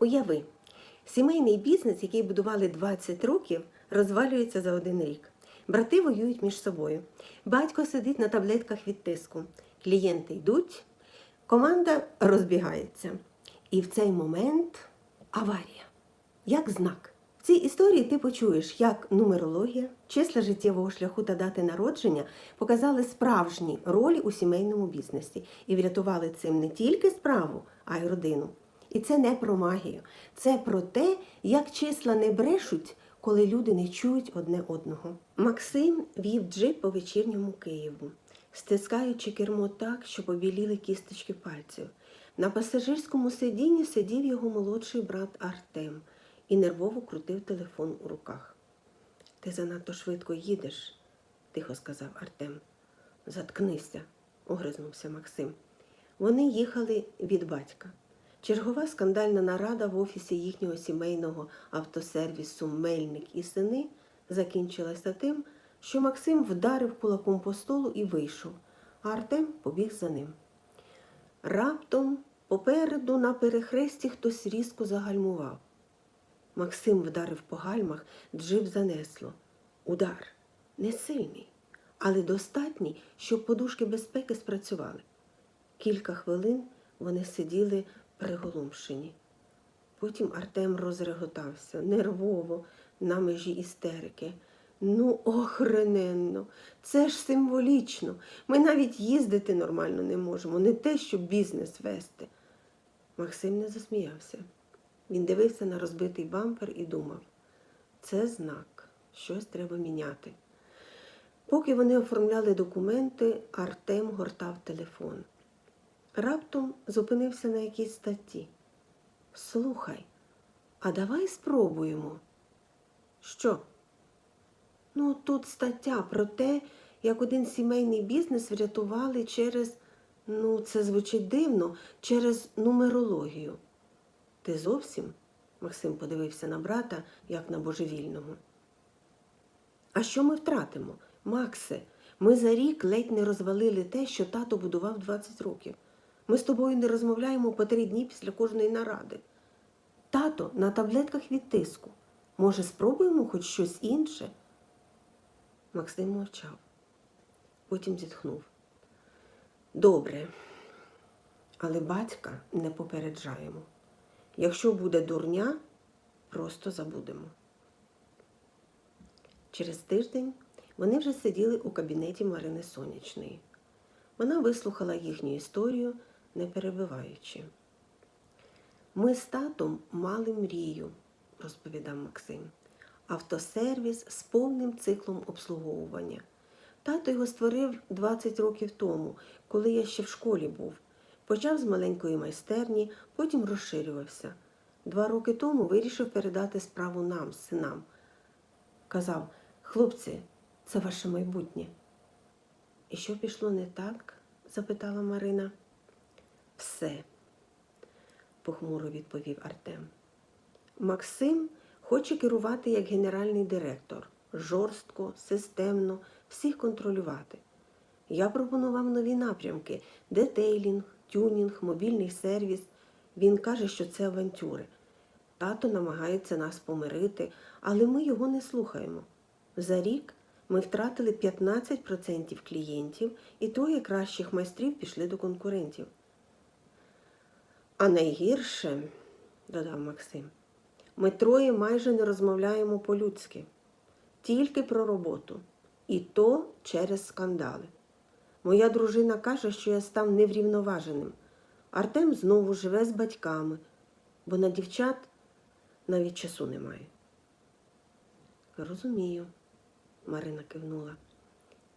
Уяви, сімейний бізнес, який будували 20 років, розвалюється за один рік. Брати воюють між собою. Батько сидить на таблетках від тиску. Клієнти йдуть, команда розбігається. І в цей момент аварія. Як знак. В цій історії ти почуєш, як нумерологія, числа життєвого шляху та дати народження показали справжні ролі у сімейному бізнесі і врятували цим не тільки справу, а й родину. І це не про магію, це про те, як числа не брешуть, коли люди не чують одне одного. Максим вів джип по вечірньому Києву, стискаючи кермо так, що побіліли кісточки пальців. На пасажирському сидінні сидів його молодший брат Артем і нервово крутив телефон у руках. Ти занадто швидко їдеш, тихо сказав Артем. Заткнися, огризнувся Максим. Вони їхали від батька. Чергова скандальна нарада в офісі їхнього сімейного автосервісу Мельник і сини закінчилася тим, що Максим вдарив кулаком по столу і вийшов, а Артем побіг за ним. Раптом попереду на перехресті хтось різко загальмував. Максим вдарив по гальмах, джип занесло. Удар не сильний, але достатній, щоб подушки безпеки спрацювали. Кілька хвилин вони сиділи приголомшені. Потім Артем розреготався нервово, на межі істерики. Ну, охрененно, це ж символічно. Ми навіть їздити нормально не можемо, не те, щоб бізнес вести. Максим не засміявся. Він дивився на розбитий бампер і думав, це знак, щось треба міняти. Поки вони оформляли документи, Артем гортав телефон. Раптом зупинився на якійсь статті. Слухай, а давай спробуємо. Що? Ну, тут стаття про те, як один сімейний бізнес врятували через, ну, це звучить дивно, через нумерологію. Ти зовсім? Максим подивився на брата, як на божевільного. А що ми втратимо? Максе, ми за рік ледь не розвалили те, що тато будував 20 років. Ми з тобою не розмовляємо по три дні після кожної наради. Тато на таблетках від тиску. Може, спробуємо хоч щось інше? Максим мовчав. Потім зітхнув. Добре, але батька не попереджаємо. Якщо буде дурня, просто забудемо. Через тиждень вони вже сиділи у кабінеті Марини Сонячної. Вона вислухала їхню історію, не перебиваючи. Ми з татом мали мрію, розповідав Максим. Автосервіс з повним циклом обслуговування. Тато його створив 20 років тому, коли я ще в школі був. Почав з маленької майстерні, потім розширювався. Два роки тому вирішив передати справу нам, синам. Казав, хлопці, це ваше майбутнє. І що пішло не так? запитала Марина. Все, похмуро відповів Артем. Максим хоче керувати як генеральний директор, жорстко, системно, всіх контролювати. Я пропонував нові напрямки: детейлінг, тюнінг, мобільний сервіс. Він каже, що це авантюри. Тато намагається нас помирити, але ми його не слухаємо. За рік ми втратили 15% клієнтів, і троє кращих майстрів пішли до конкурентів. А найгірше, додав Максим, ми троє майже не розмовляємо по-людськи, тільки про роботу. І то через скандали. Моя дружина каже, що я став неврівноваженим. Артем знову живе з батьками, бо на дівчат навіть часу немає. Розумію, Марина кивнула.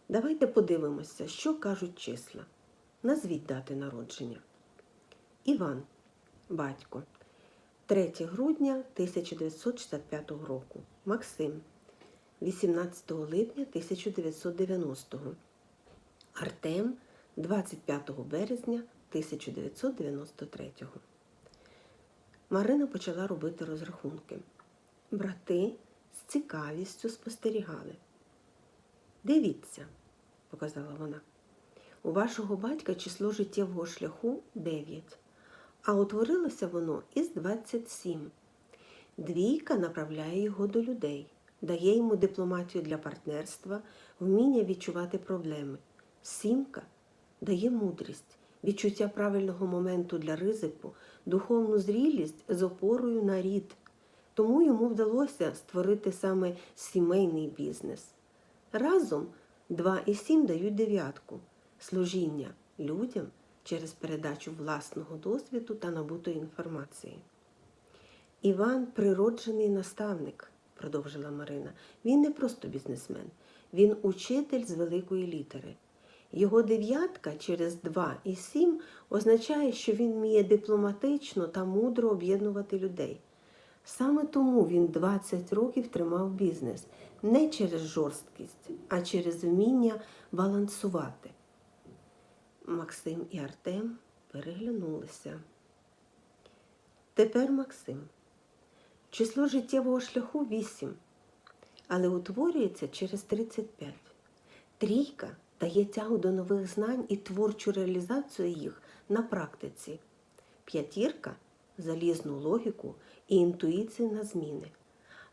Давайте подивимося, що кажуть числа. Назвіть дати народження. Іван, батько, 3 грудня 1965 року. Максим, 18 липня 1990 Артем 25 березня 1993 Марина почала робити розрахунки. Брати з цікавістю спостерігали. Дивіться, показала вона. У вашого батька число життєвого шляху 9, а утворилося воно із 27. Двійка направляє його до людей, дає йому дипломатію для партнерства, вміння відчувати проблеми. Сімка дає мудрість, відчуття правильного моменту для ризику, духовну зрілість з опорою на рід. Тому йому вдалося створити саме сімейний бізнес. Разом 2 і 7 дають дев'ятку служіння людям через передачу власного досвіду та набутої інформації. Іван природжений наставник, продовжила Марина. Він не просто бізнесмен, він учитель з великої літери. Його дев'ятка через 2 і 7 означає, що він вміє дипломатично та мудро об'єднувати людей. Саме тому він 20 років тримав бізнес не через жорсткість, а через вміння балансувати. Максим і Артем переглянулися. Тепер Максим. Число життєвого шляху 8, але утворюється через 35. Трійка дає тягу до нових знань і творчу реалізацію їх на практиці. П'ятірка залізну логіку і інтуїцію на зміни.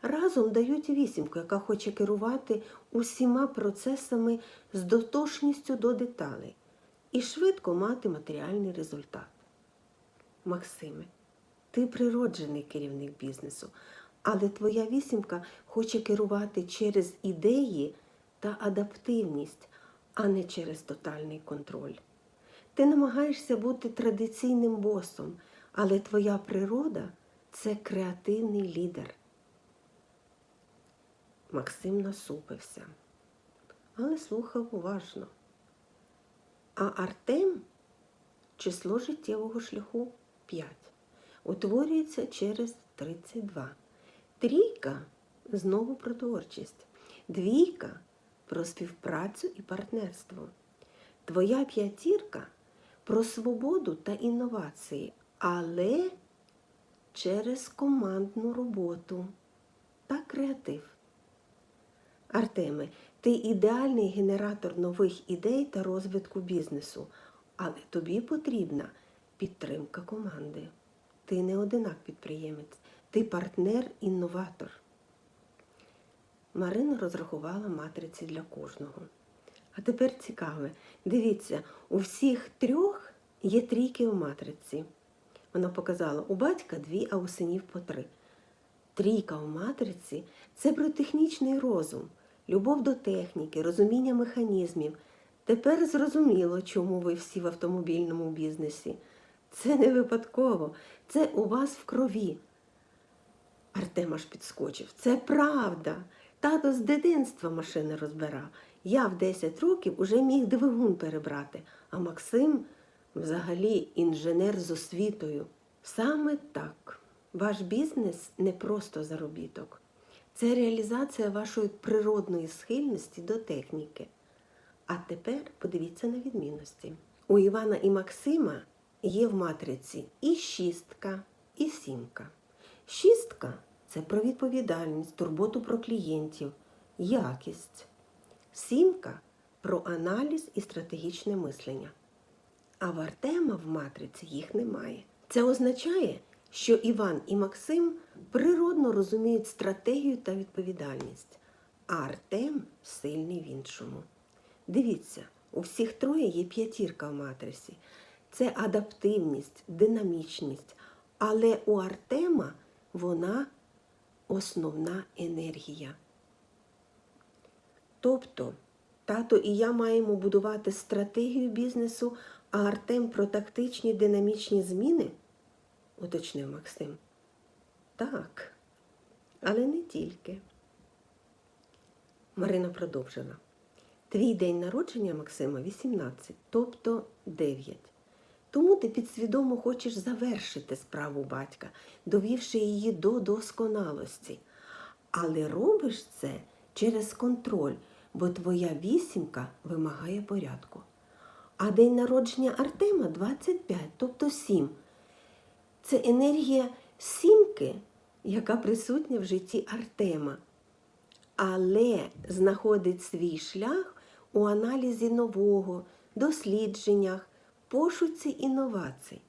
Разом дають вісімку, яка хоче керувати усіма процесами з дотошністю до деталей і швидко мати матеріальний результат. Максиме, ти природжений керівник бізнесу, але твоя вісімка хоче керувати через ідеї та адаптивність, а не через тотальний контроль. Ти намагаєшся бути традиційним босом, але твоя природа це креативний лідер. Максим насупився, але слухав уважно. А Артем число життєвого шляху 5 утворюється через 32. Трійка знову про творчість. Двійка про співпрацю і партнерство. Твоя п'ятірка про свободу та інновації, але через командну роботу та креатив. Артеме, ти ідеальний генератор нових ідей та розвитку бізнесу, але тобі потрібна підтримка команди. Ти не одинак підприємець, ти партнер-інноватор. Марина розрахувала матриці для кожного. А тепер цікаве, дивіться, у всіх трьох є трійки у матриці. Вона показала у батька дві, а у синів по три. Трійка у матриці це про технічний розум, любов до техніки, розуміння механізмів. Тепер зрозуміло, чому ви всі в автомобільному бізнесі. Це не випадково, це у вас в крові. Артем аж підскочив. Це правда. Тато з дитинства машини розбирав. Я в 10 років уже міг двигун перебрати, а Максим взагалі інженер з освітою. Саме так. Ваш бізнес не просто заробіток. Це реалізація вашої природної схильності до техніки. А тепер подивіться на відмінності. У Івана і Максима є в матриці і шістка, і сімка. Шістка це про відповідальність, турботу про клієнтів, якість. Сімка про аналіз і стратегічне мислення. А в Артема в матриці їх немає. Це означає, що Іван і Максим природно розуміють стратегію та відповідальність, а Артем сильний в іншому. Дивіться, у всіх троє є п'ятірка в матриці. Це адаптивність, динамічність. Але у Артема вона основна енергія. Тобто, тато і я маємо будувати стратегію бізнесу, а Артем про тактичні динамічні зміни, уточнив Максим. Так, але не тільки. Марина продовжила. Твій день народження Максима 18, тобто 9. Тому ти підсвідомо хочеш завершити справу батька, довівши її до досконалості. Але робиш це через контроль, бо твоя вісімка вимагає порядку. А день народження Артема 25, тобто 7. Це енергія сімки, яка присутня в житті Артема, але знаходить свій шлях у аналізі нового, дослідженнях, пошуці інновацій.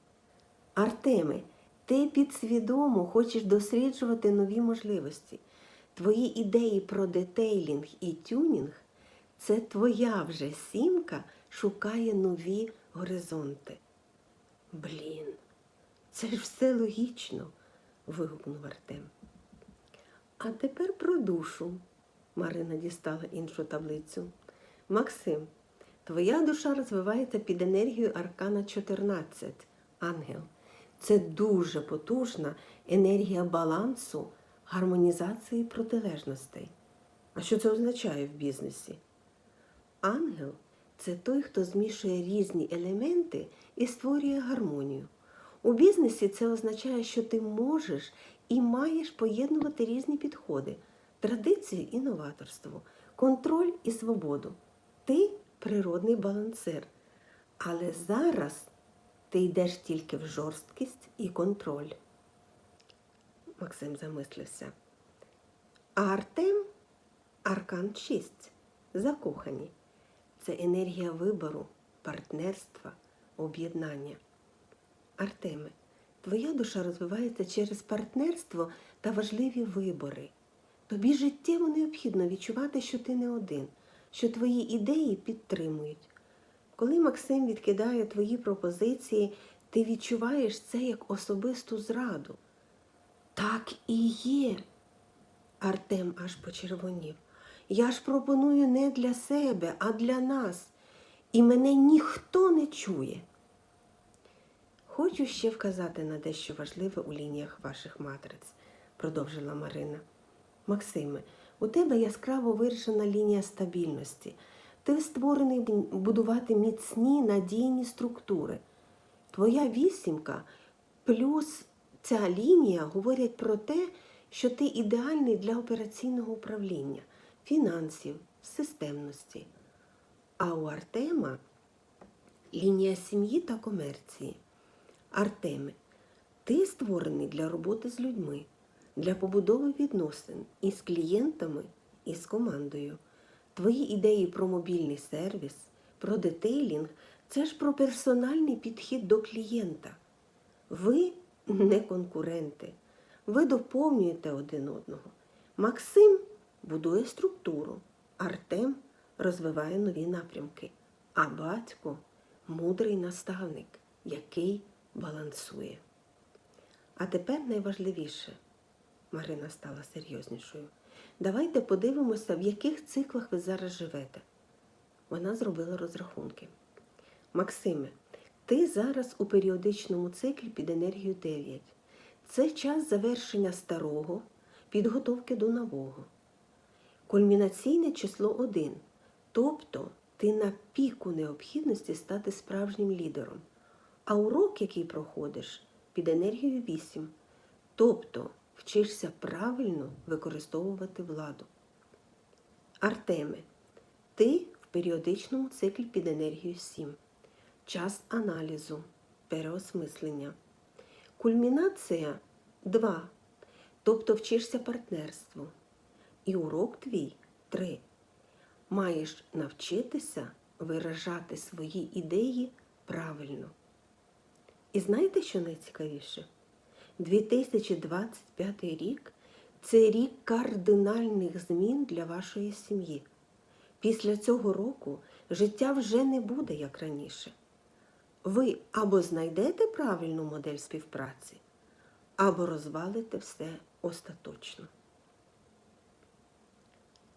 Артеме, ти підсвідомо хочеш досліджувати нові можливості. Твої ідеї про детейлінг і тюнінг це твоя вже сімка шукає нові горизонти. Блін, це ж все логічно, вигукнув Артем. А тепер про душу. Марина дістала іншу таблицю. Максим, твоя душа розвивається під енергією Аркана 14, ангел. Це дуже потужна енергія балансу, гармонізації протилежностей. А що це означає в бізнесі? Ангел це той, хто змішує різні елементи і створює гармонію. У бізнесі це означає, що ти можеш і маєш поєднувати різні підходи, традиції і новаторство, контроль і свободу. Ти природний балансир. Але зараз ти йдеш тільки в жорсткість і контроль. Максим замислився. А Артем Аркан 6. Закохані. Це енергія вибору, партнерства, об'єднання. Артеме, твоя душа розвивається через партнерство та важливі вибори. Тобі життєво необхідно відчувати, що ти не один, що твої ідеї підтримують. Коли Максим відкидає твої пропозиції, ти відчуваєш це як особисту зраду. Так і є. Артем аж почервонів. Я ж пропоную не для себе, а для нас. І мене ніхто не чує. Хочу ще вказати на дещо важливе у лініях ваших матриць, продовжила Марина. Максиме, у тебе яскраво вирішена лінія стабільності. Ти створений будувати міцні надійні структури. Твоя вісімка плюс ця лінія говорять про те, що ти ідеальний для операційного управління, фінансів, системності. А у Артема лінія сім'ї та комерції. Артеме, ти створений для роботи з людьми, для побудови відносин із клієнтами і з командою. Твої ідеї про мобільний сервіс, про детейлінг це ж про персональний підхід до клієнта. Ви не конкуренти, ви доповнюєте один одного. Максим будує структуру, Артем розвиває нові напрямки, а батько мудрий наставник, який балансує. А тепер найважливіше, Марина стала серйознішою. Давайте подивимося, в яких циклах ви зараз живете. Вона зробила розрахунки. Максиме, ти зараз у періодичному циклі під енергією 9. Це час завершення старого, підготовки до нового. Кульмінаційне число 1. Тобто ти на піку необхідності стати справжнім лідером. А урок, який проходиш, під енергією 8. Тобто вчишся правильно використовувати владу. Артеме, ти в періодичному циклі під енергією 7. Час аналізу, переосмислення. Кульмінація 2. Тобто вчишся партнерству. І урок твій 3. Маєш навчитися виражати свої ідеї правильно. І знаєте, що найцікавіше? 2025 рік це рік кардинальних змін для вашої сім'ї. Після цього року життя вже не буде як раніше. Ви або знайдете правильну модель співпраці, або розвалите все остаточно.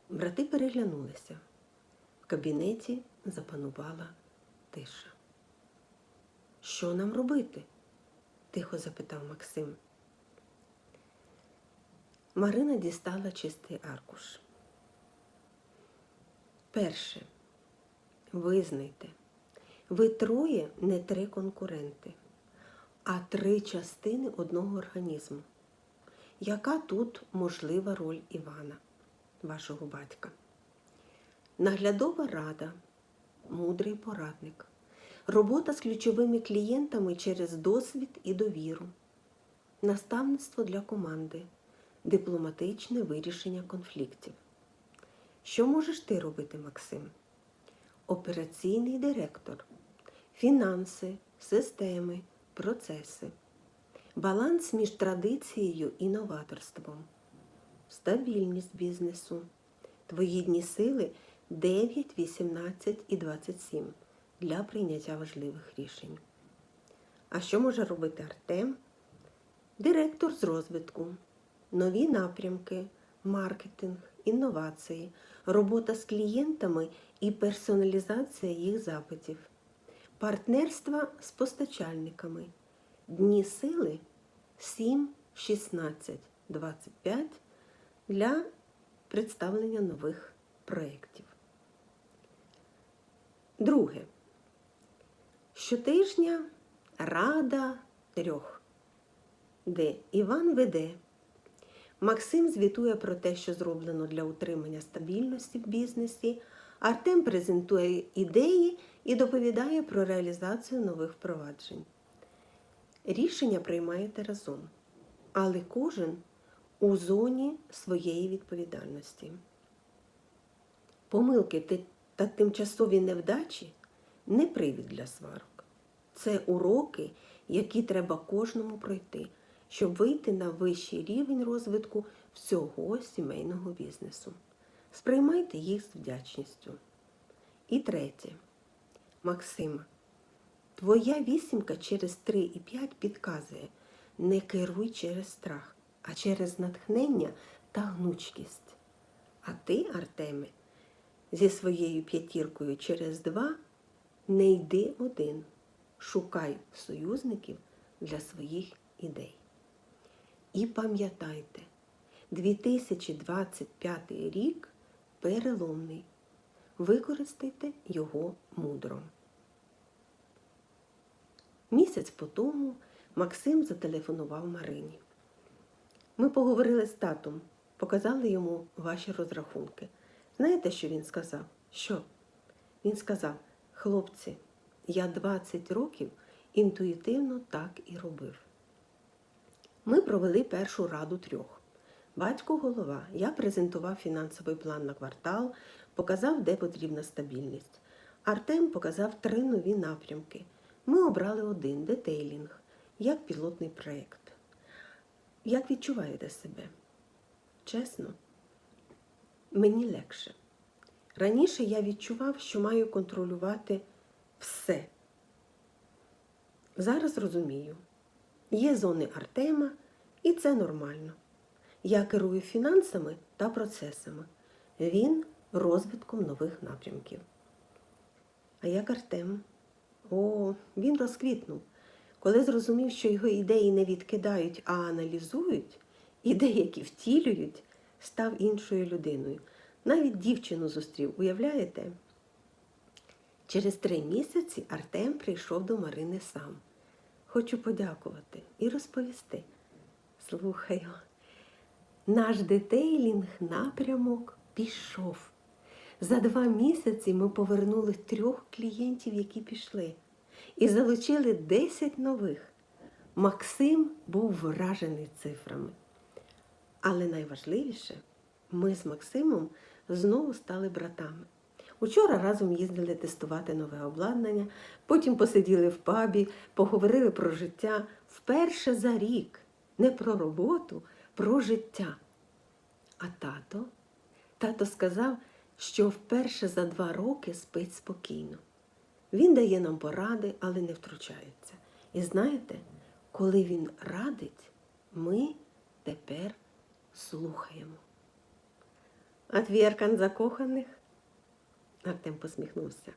Брати переглянулися. В кабінеті запанувала тиша. Що нам робити? тихо запитав Максим. Марина дістала чистий аркуш. Перше, визнайте, ви троє не три конкуренти, а три частини одного організму. Яка тут можлива роль Івана, вашого батька? Наглядова рада, мудрий порадник, робота з ключовими клієнтами через досвід і довіру, наставництво для команди, дипломатичне вирішення конфліктів. Що можеш ти робити, Максим? Операційний директор, фінанси, системи, процеси, баланс між традицією і новаторством, стабільність бізнесу, твої дні сили 9, 18 і 27 для прийняття важливих рішень. А що може робити Артем? Директор з розвитку, нові напрямки, маркетинг, інновації, робота з клієнтами і персоналізація їх запитів, партнерства з постачальниками, дні сили 7, 16, 25 для представлення нових проєктів. Друге. Щотижня рада трьох, де Іван веде. Максим звітує про те, що зроблено для утримання стабільності в бізнесі. Артем презентує ідеї і доповідає про реалізацію нових впроваджень. Рішення приймаєте разом, але кожен у зоні своєї відповідальності. Помилки та тимчасові невдачі не привід для сварок. Це уроки, які треба кожному пройти, щоб вийти на вищий рівень розвитку всього сімейного бізнесу. Сприймайте їх з вдячністю. І третє. Максима, твоя вісімка через 3 і 5 підказує не керуй через страх, а через натхнення та гнучкість. А ти, Артеме, зі своєю п'ятіркою через два не йди один. Шукай союзників для своїх ідей. І пам'ятайте, 2025 рік переломний. Використайте його мудро. Місяць по тому Максим зателефонував Марині. Ми поговорили з татом, показали йому ваші розрахунки. Знаєте, що він сказав? Що? Він сказав: хлопці, я 20 років інтуїтивно так і робив. Ми провели першу раду трьох. Батько голова, я презентував фінансовий план на квартал, показав, де потрібна стабільність. Артем показав три нові напрямки. Ми обрали один детейлінг, як пілотний проєкт. Як відчуваєте себе? Чесно, мені легше. Раніше я відчував, що маю контролювати все. Зараз розумію, є зони Артема, і це нормально. Я керую фінансами та процесами. Він розвитком нових напрямків. А як Артем? О, він розквітнув. Коли зрозумів, що його ідеї не відкидають, а аналізують, і деякі втілюють, став іншою людиною. Навіть дівчину зустрів, уявляєте? Через три місяці Артем прийшов до Марини сам. Хочу подякувати і розповісти. Слухаю, наш детейлінг напрямок пішов. За два місяці ми повернули трьох клієнтів, які пішли, і залучили 10 нових. Максим був вражений цифрами. Але найважливіше, ми з Максимом знову стали братами. Учора разом їздили тестувати нове обладнання, потім посиділи в пабі, поговорили про життя вперше за рік. Не про роботу, про життя. А тато? Тато сказав, що вперше за два роки спить спокійно. Він дає нам поради, але не втручається. І знаєте, коли він радить, ми тепер слухаємо. А твій закоханих? Артем посміхнувся.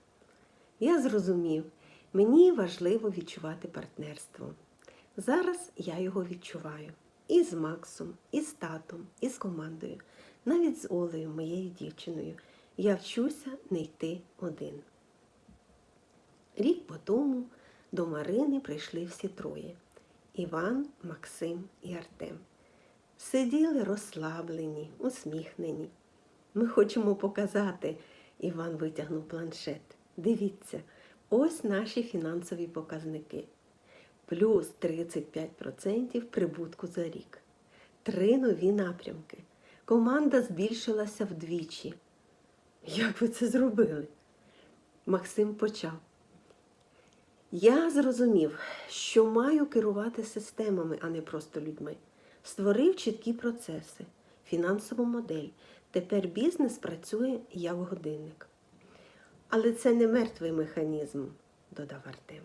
Я зрозумів, мені важливо відчувати партнерство. Зараз я його відчуваю і з Максом, і з татом, і з командою, навіть з Олею, моєю дівчиною. Я вчуся не йти один. Рік по тому до Марини прийшли всі троє Іван, Максим і Артем. Сиділи розслаблені, усміхнені. Ми хочемо показати, Іван витягнув планшет. Дивіться, ось наші фінансові показники. Плюс 35% прибутку за рік. Три нові напрямки. Команда збільшилася вдвічі. Як ви це зробили? Максим почав. Я зрозумів, що маю керувати системами, а не просто людьми. Створив чіткі процеси, фінансову модель. Тепер бізнес працює як годинник. Але це не мертвий механізм, додав Артем.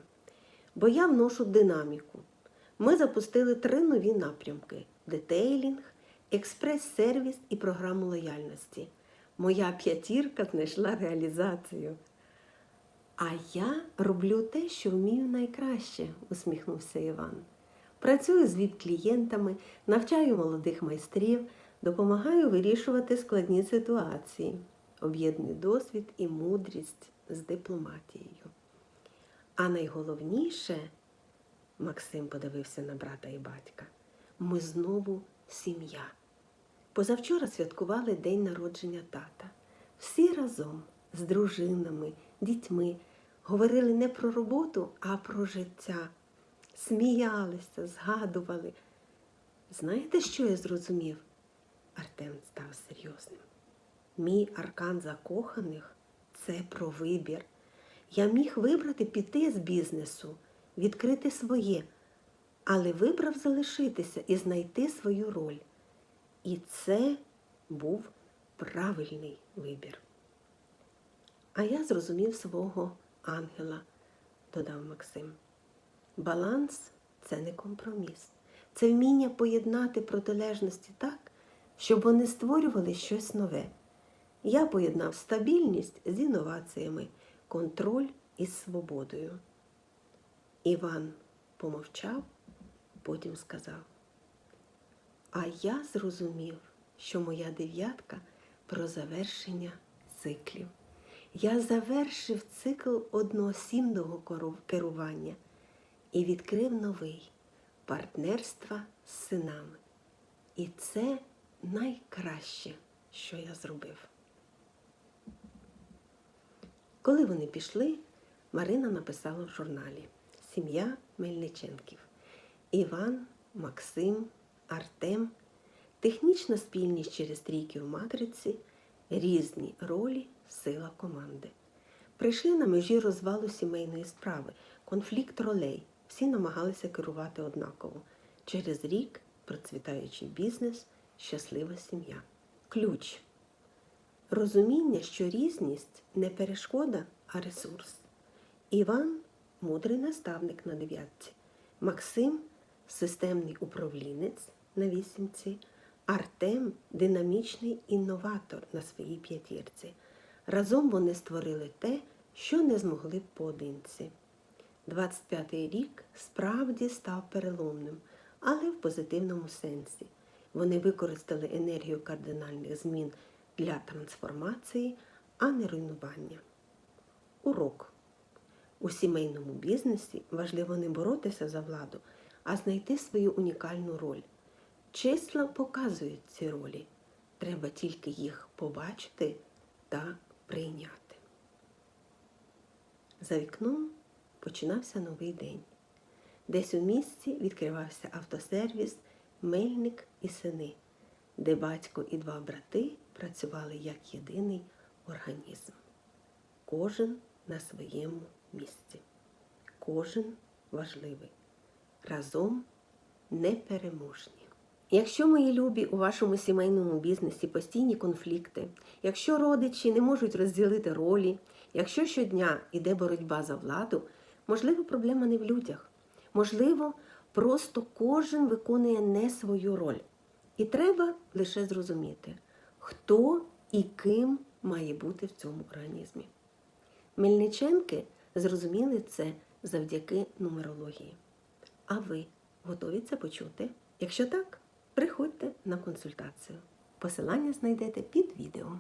Бо я вношу динаміку. Ми запустили три нові напрямки: детейлінг, експрес-сервіс і програму лояльності. Моя п'ятірка знайшла реалізацію. А я роблю те, що вмію найкраще, усміхнувся Іван. Працюю з віп-клієнтами, навчаю молодих майстрів, допомагаю вирішувати складні ситуації, об'єдную досвід і мудрість з дипломатією. А найголовніше, Максим подивився на брата і батька, ми знову сім'я. Позавчора святкували день народження тата. Всі разом з дружинами, дітьми говорили не про роботу, а про життя. Сміялися, згадували. Знаєте, що я зрозумів? Артем став серйозним. Мій аркан закоханих це про вибір. Я міг вибрати піти з бізнесу, відкрити своє, але вибрав залишитися і знайти свою роль. І це був правильний вибір. А я зрозумів свого ангела, додав Максим. Баланс це не компроміс, це вміння поєднати протилежності так, щоб вони створювали щось нове. Я поєднав стабільність з інноваціями, контроль із свободою. Іван помовчав, потім сказав. А я зрозумів, що моя дев'ятка про завершення циклів. Я завершив цикл одноосібного керування і відкрив новий партнерства з синами. І це найкраще, що я зробив. Коли вони пішли, Марина написала в журналі Сім'я Мельниченків. Іван, Максим, Артем, технічна спільність через трійки в матриці, різні ролі, сила команди. Прийшли на межі розвалу сімейної справи, конфлікт ролей. Всі намагалися керувати однаково. Через рік процвітаючий бізнес, щаслива сім'я. Ключ. Розуміння, що різність не перешкода, а ресурс. Іван мудрий наставник на дев'ятці. Максим системний управлінець на вісімці. Артем динамічний інноватор на своїй п'ятірці. Разом вони створили те, що не змогли б поодинці. 25-й рік справді став переломним, але в позитивному сенсі. Вони використали енергію кардинальних змін для трансформації, а не руйнування. Урок. У сімейному бізнесі важливо не боротися за владу, а знайти свою унікальну роль. Числа показують ці ролі. Треба тільки їх побачити та прийняти. За вікном починався новий день. Десь у місті відкривався автосервіс Мельник і сини, де батько і два брати працювали як єдиний організм. Кожен на своєму місці. Кожен важливий. Разом непереможні. Якщо, мої любі, у вашому сімейному бізнесі постійні конфлікти, якщо родичі не можуть розділити ролі, якщо щодня йде боротьба за владу, можливо, проблема не в людях. Можливо, просто кожен виконує не свою роль. І треба лише зрозуміти, хто і ким має бути в цьому організмі. Мельниченки зрозуміли це завдяки нумерології. А ви готові це почути? Якщо так, приходьте на консультацію. Посилання знайдете під відео.